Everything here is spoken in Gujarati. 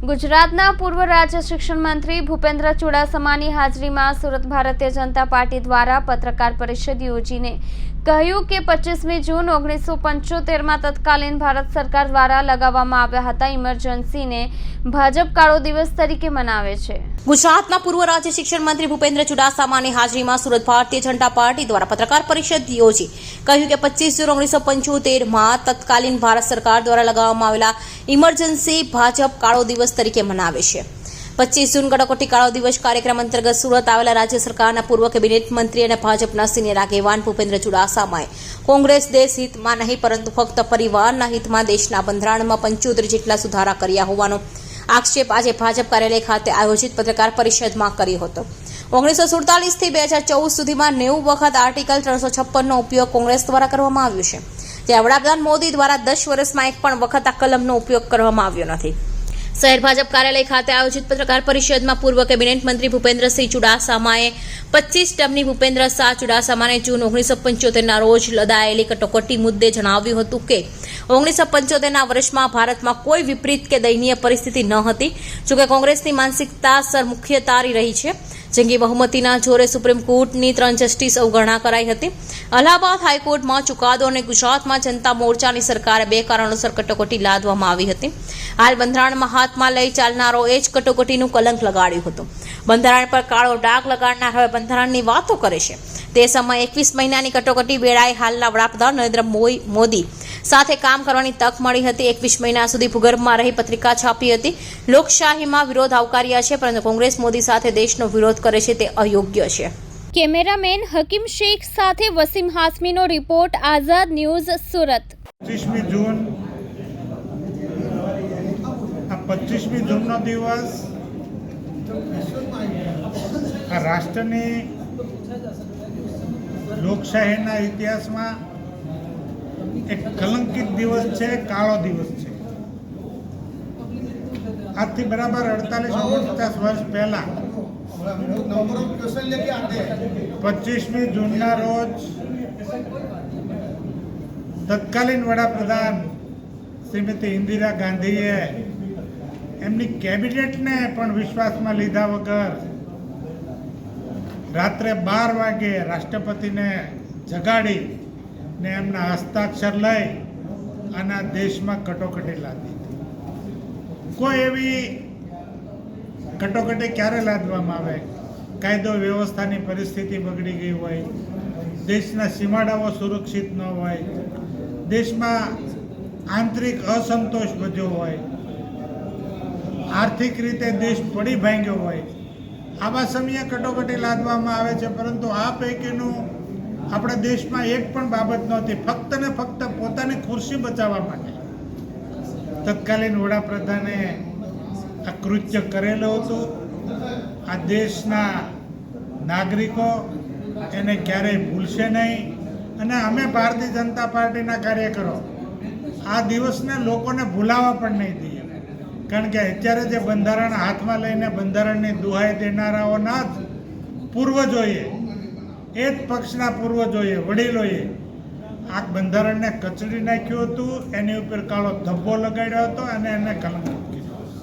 ગુજરાતના પૂર્વ રાજ્ય શિક્ષણ મંત્રી ભૂપેન્દ્ર ચુડાસમાની હાજરીમાં સુરત ભારતીય જનતા પાર્ટી દ્વારા પત્રકાર પરિષદ યોજીને કહ્યું કે પચીસમી જૂન ઓગણીસો પંચોતેરમાં તત્કાલીન ભારત સરકાર દ્વારા લગાવવામાં આવ્યા હતા ઇમરજન્સીને ભાજપ કાળો દિવસ તરીકે મનાવે છે. ગુજરાતના પૂર્વ રાજ્ય શિક્ષણ મંત્રી ભૂપેન્દ્ર ચુડાસમાની હાજરીમાં સુરત ભારતીય જનતા પાર્ટી દ્વારા પત્રકાર પરિષદ યોજી. કહ્યું કે પચીસ જૂન ઓગણીસો પંચોતેરમાં તત્કાલીન ભારત સરકાર દ્વારા લગાવવામાં આવેલા ઇમરજન્સી ભાજપ કાળો દિવસ તરીકે મનાવે છે. પચીસ જૂન કટોકટી કાળો દિવસ કાર્યક્રમ અંતર્ગત સુરત આવેલા રાજ્ય સરકારના પૂર્વ કેબિનેટ મંત્રી અને ભાજપના સિનિયર આગેવાન ભૂપેન્દ્ર ચુડાસામાએ કોંગ્રેસ દેશ હિતમાં નહીં, પરંતુ ફક્ત પરિવારના હિતમાં દેશના બંધારણમાં પંચોતેર જેટલા સુધારા કર્યા હોવાનો આક્ષેપ આજે ભાજપ કાર્યાલય ખાતે આયોજિત પત્રકાર પરિષદમાં કર્યો હતો. ઓગણીસો સુડતાલીસથી બે હજાર ચૌદ સુધીમાં નેવું વખત આર્ટિકલ ત્રણસો છપ્પનનો ઉપયોગ કોંગ્રેસ દ્વારા કરવામાં આવ્યો છે. ત્યાં વડાપ્રધાન મોદી દ્વારા દસ વર્ષમાં એક પણ વખત આ કલમનો ઉપયોગ કરવામાં આવ્યો નથી. શહેર ભાજપ કાર્યાલય ખાતે આયોજિત પત્રકાર પરિષદમાં પૂર્વ કેબિનેટ મંત્રી ભૂપેન્દ્રસિંહ ચુડાસામાએ પચીસ ટમની ભૂપેન્દ્ર શાહ ચુડાસામાને જૂન ઓગણીસો પંચોતેરના રોજ લદાયેલી કટોકટી મુદ્દે જણાવ્યું હતું કે, ઓગણીસો પંચોતેરના વર્ષમાં ભારતમાં કોઈ વિપરીત કે દયનીય પરિસ્થિતિ ન હતી. જોકે કોંગ્રેસની માનસિકતા સર મુખ્ય તારી રહી છે. જંગી બહુમતીના જોરે સુપ્રીમ કોર્ટની ત્રણ જસ્ટિસ અવગણના કરાઈ હતી. અલ્હાબાદ હાઈકોર્ટમાં ચુકાદો અને ગુજરાતમાં જનતા મોરચાની સરકારે બે કારણોસર કટોકટી લાદવામાં આવી હતી. હાલ બંધારણમાં હાથમાં લઈ ચાલનારો એ જ કટોકટીનું કલંક લગાડ્યું હતું. બંધારણ પર કાળો ડાઘ લગાડનાર હવે બંધારણની વાતો કરે છે. તે સમયે એકવીસ મહિનાની કટોકટી વેળાએ હાલના વડાપ્રધાન નરેન્દ્ર મોદી સાથે કામ કરવાની તક મળી હતી. એકવીસ મહિના સુધી ભૂગર્ભમાં રહી પત્રિકા છાપી હતી. લોકશાહીમાં વિરોધ આવકાર્યા છે પરંતુ કોંગ્રેસ મોદી સાથે દેશનો વિરોધ કરે છે તે અયોગ્ય છે. કેમેરામેન હકીમ શેખ સાથે વસીમ હાસમીનો રિપોર્ટ આઝાદ ન્યૂઝ સુરત. પચીસમી જૂન પચીસમી જૂનનો દિવસ આ રાષ્ટ્રની લોકશાહીના ઇતિહાસમાં એક કલંકિત દિવસ છે, કાળો દિવસ છે. આજથી બરાબર અડતાલીસ, ઓગણપચાસ વર્ષ પહેલા. પચીસમી જૂનના રોજ તત્કાલીન વડાપ્રધાન શ્રીમતી ઇન્દિરા ગાંધીએ એમની કેબિનેટને પણ વિશ્વાસમાં લીધા વગર રાત્રે બાર વાગે રાષ્ટ્રપતિને જગાડી ને એમના હસ્તાક્ષર લઈ અને દેશમાં કટોકટી લાદી કોઈ એવી કટોકટી ક્યારે લાદવામાં આવે? કાયદો વ્યવસ્થાની પરિસ્થિતિ બગડી ગઈ હોય, દેશના સીમાડાઓ સુરક્ષિત ન હોય, દેશમાં આંતરિક અસંતોષ વધ્યો હોય, આર્થિક રીતે દેશ પડી ભાંગ્યો હોય, આવા સમયે કટોકટી લાદવામાં આવે છે, પરંતુ આ પૈકીનું આપણા દેશમાં એક પણ બાબત નહોતી. ફક્ત ને ફક્ત પોતાની ખુરશી બચાવવા માટે તત્કાલીન વડાપ્રધાને આ કૃત્ય કરેલું હતું. આ દેશના નાગરિકો એને ક્યારેય ભૂલશે નહીં. અને અમે ભારતીય જનતા પાર્ટીના કાર્યકરો આ દિવસને લોકોને ભૂલાવા પણ નહીં દઈએ. કારણ કે અત્યારે જે બંધારણ હાથમાં લઈને બંધારણની દુહાઈ દેનારાઓના જ પૂર્વજોએ એ જ પક્ષના પૂર્વજોએ, વડીલોએ આ બંધારણને કચડી નાખ્યું હતું, એની ઉપર કાળો ધબ્બો લગાડ્યો હતો અને એને કલંક